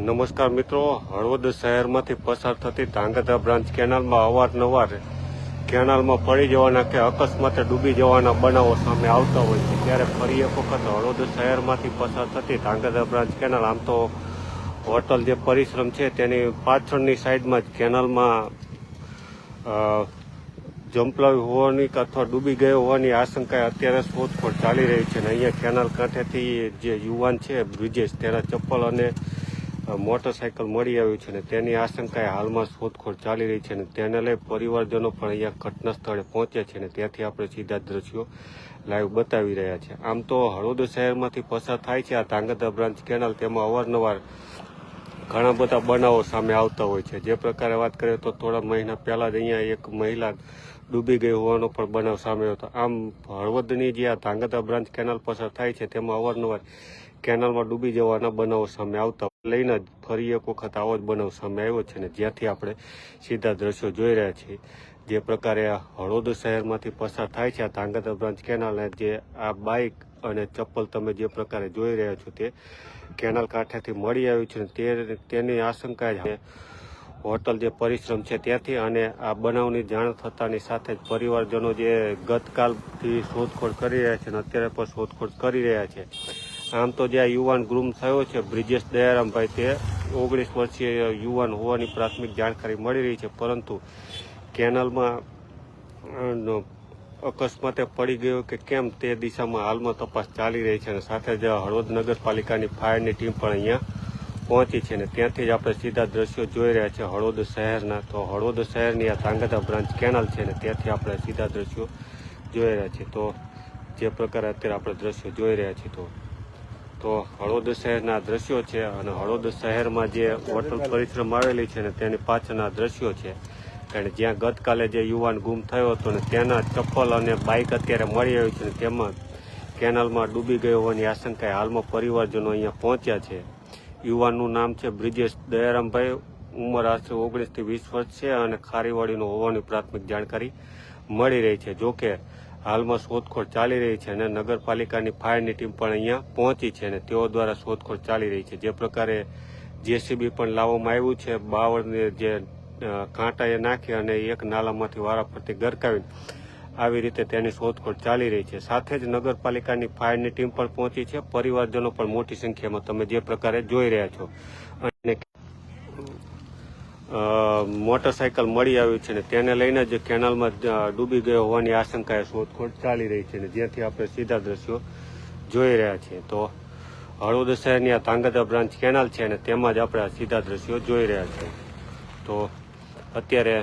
નમસ્કાર મિત્રો. હળવદ શહેરમાંથી પસાર થતી ધાંગધ્રા બ્રાન્ચ કેનાલમાં અવારનવાર કેનાલમાં પડી જવાના કે અકસ્માતે ડૂબી જવાના બનાવો સામે આવતા હોય છે. ત્યારે ફરી એક વખત હળવદ શહેરમાંથી પસાર થતી ધાંગધ્રા બ્રાન્ચ કેનાલ, આમ તો હોટલ જે પરિશ્રમ છે તેની પાછળની સાઈડમાં જ કેનાલમાં જંપલાવી હોવાની અથવા ડૂબી ગયો હોવાની આશંકા અત્યારે શોધખોળ ચાલી રહી છે. અને અહીંયા કેનાલ કાંઠેથી જે યુવાન છે બ્રિજેશ, તેના ચપ્પલ અને મોટરસાયકલ મળી આવ્યું છે અને તેની આશંકાએ હાલમાં શોધખોળ ચાલી રહી છે અને તેને લઈ પરિવારજનો પણ અહીંયા ઘટના સ્થળે પહોંચ્યા છે અને ત્યાંથી આપણે સીધા દ્રશ્યો લાઈવ બતાવી રહ્યા છે. આમ તો હળવદ શહેરમાંથી પસાર થાય છે આ ધાંગધ્રા બ્રાન્ચ કેનાલ, તેમાં અવારનવાર ઘણા બધા બનાવો સામે આવતા હોય છે. જે પ્રકારે વાત કરીએ તો થોડા મહિના પહેલા જ અહીંયા એક મહિલા ડૂબી ગઈ હોવાનો પણ બનાવ સામે હતો. આમ હળવદની જે આ ધાંગધ્રા બ્રાન્ચ કેનાલ પસાર થાય છે, તેમાં અવારનવાર કેનાલમાં ડૂબી જવાના બનાવો સામે આવતા લઈને જ ફરી એક વખત આવો જ બનાવ સામે આવ્યો છે ને જ્યાંથી આપણે સીધા દ્રશ્યો જોઈ રહ્યા છીએ. જે પ્રકારે આ હળવદ શહેરમાંથી પસાર થાય છે આ ધાંગધ્રા બ્રાન્ચ કેનાલને જે આ બાઇક અને ચપ્પલ તમે જે પ્રકારે જોઈ રહ્યા છો તે કેનાલ કાંઠેથી મળી આવ્યું છે તે તેની આશંકા છે. હોટલ જે પરિશ્રમ છે ત્યાંથી અને આ બનાવની જાણ થતાની સાથે જ પરિવારજનો જે ગતકાલથી શોધખોળ કરી રહ્યા છે અને અત્યારે પણ શોધખોળ કરી રહ્યા છે. આમ તો જે યુવાન ગ્રુમ થયો છે, બ્રિજેશ દયારામભાઈ, તે ઓગણીસ વર્ષીય યુવાન હોવાની પ્રાથમિક જાણકારી મળી રહી છે, પરંતુ કેનલમાં અકસ્માતે પડી ગયો કે કેમ તે દિશામાં હાલમાં તપાસ ચાલી રહી છે અને સાથે જ હળવદ નગરપાલિકાની ફાયરની ટીમ પણ અહીંયા પહોંચી છે ને ત્યાંથી જ આપણે સીધા દ્રશ્યો જોઈ રહ્યા છે, હળવદ શહેરના, તો હળવદ શહેરની આ ધાંગધ્રા બ્રાન્ચ કેનાલ છે ને ત્યાંથી આપણે સીધા દ્રશ્યો જોઈ રહ્યા છીએ તો જે પ્રકારે અત્યારે આપણે દ્રશ્યો જોઈ રહ્યા છીએ તો તો હળવદ શહેરના દ્રશ્યો છે અને હળવદ શહેરમાં જે હોટલ પરિશ્રમ આવેલી છે ને તેની પાછળના દ્રશ્યો છે. કારણ જ્યાં ગતકાલે જે યુવાન ગુમ થયો હતો ને તેના ચપ્પલ અને બાઇક અત્યારે મળી આવ્યું છે ને તેમાં કેનાલમાં ડૂબી ગયો હોવાની આશંકાએ હાલમાં પરિવારજનો અહીંયા પહોંચ્યા છે. યુવાનનું નામ છે બ્રિજેશ દયારામભાઈ. ઉંમર આશરે ઓગણીસથી વીસ વર્ષ છે અને ખારીવાડીનો હોવાની પ્રાથમિક જાણકારી મળી રહી છે. જોકે હાલમાં શોધખોળ ચાલી રહી છે અને નગરપાલિકાની ફાયરની ટીમ પણ અહીંયા પહોંચી છે અને તેઓ દ્વારા શોધખોળ ચાલી રહી છે. જે પ્રકારે જેસીબી પણ લાવવામાં આવ્યું છે, બાવળને જે કાંટા એ નાખી અને એક નાલામાંથી વારાફરતી ગરકાવીને આવી રીતે તેની શોધખોળ ચાલી રહી છે. સાથે જ નગરપાલિકાની ફાયરની ટીમ પણ પહોંચી છે. પરિવારજનો પણ મોટી સંખ્યામાં તમે જે પ્રકારે જોઈ રહ્યા છો અને મોટરસાયકલ મળી આવ્યું છે ને તેને લઈને જ કેનાલમાં ડૂબી ગયો હોવાની આશંકાએ શોધખોળ ચાલી રહી છે ને જ્યાંથી આપણે સીધા દ્રશ્યો જોઈ રહ્યા છીએ. તો હળવદ શહેરની આ તાંગધા બ્રાન્ચ કેનાલ છે ને તેમાં જ આપણે સીધા દ્રશ્યો જોઈ રહ્યા છીએ. તો અત્યારે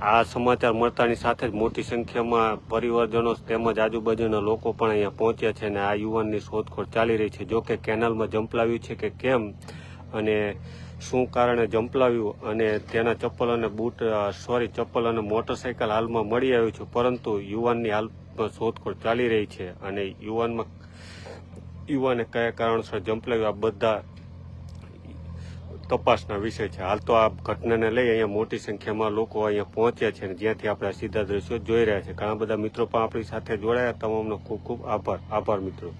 આ સમાચાર મળતાની સાથે જ મોટી સંખ્યામાં પરિવારજનો તેમજ આજુબાજુના લોકો પણ અહીંયા પહોંચ્યા છે અને આ યુવાનની શોધખોળ ચાલી રહી છે. જો કે કેનાલમાં જંપલાવ્યું છે કે કેમ અને શું કારણે જંપલાવ્યું અને તેના ચપ્પલ અને બૂટ સોરી, ચપ્પલ અને મોટરસાયકલ હાલમાં મળી આવ્યું છે, પરંતુ યુવાનની હાલમાં શોધખોળ ચાલી રહી છે અને યુવાનમાં યુવાને કયા કારણસર જંપલાવ્યું, આ બધા તપાસના વિષય છે. હાલ તો આ ઘટનાને લઈ અહીંયા મોટી સંખ્યામાં લોકો અહીંયા પહોંચ્યા છે અને જ્યાંથી આપણે સીધા દ્રશ્યો જોઈ રહ્યા છે. ઘણા બધા મિત્રો પણ આપણી સાથે જોડાયા. તમામનો ખૂબ ખૂબ આભાર. આભાર, મિત્રો.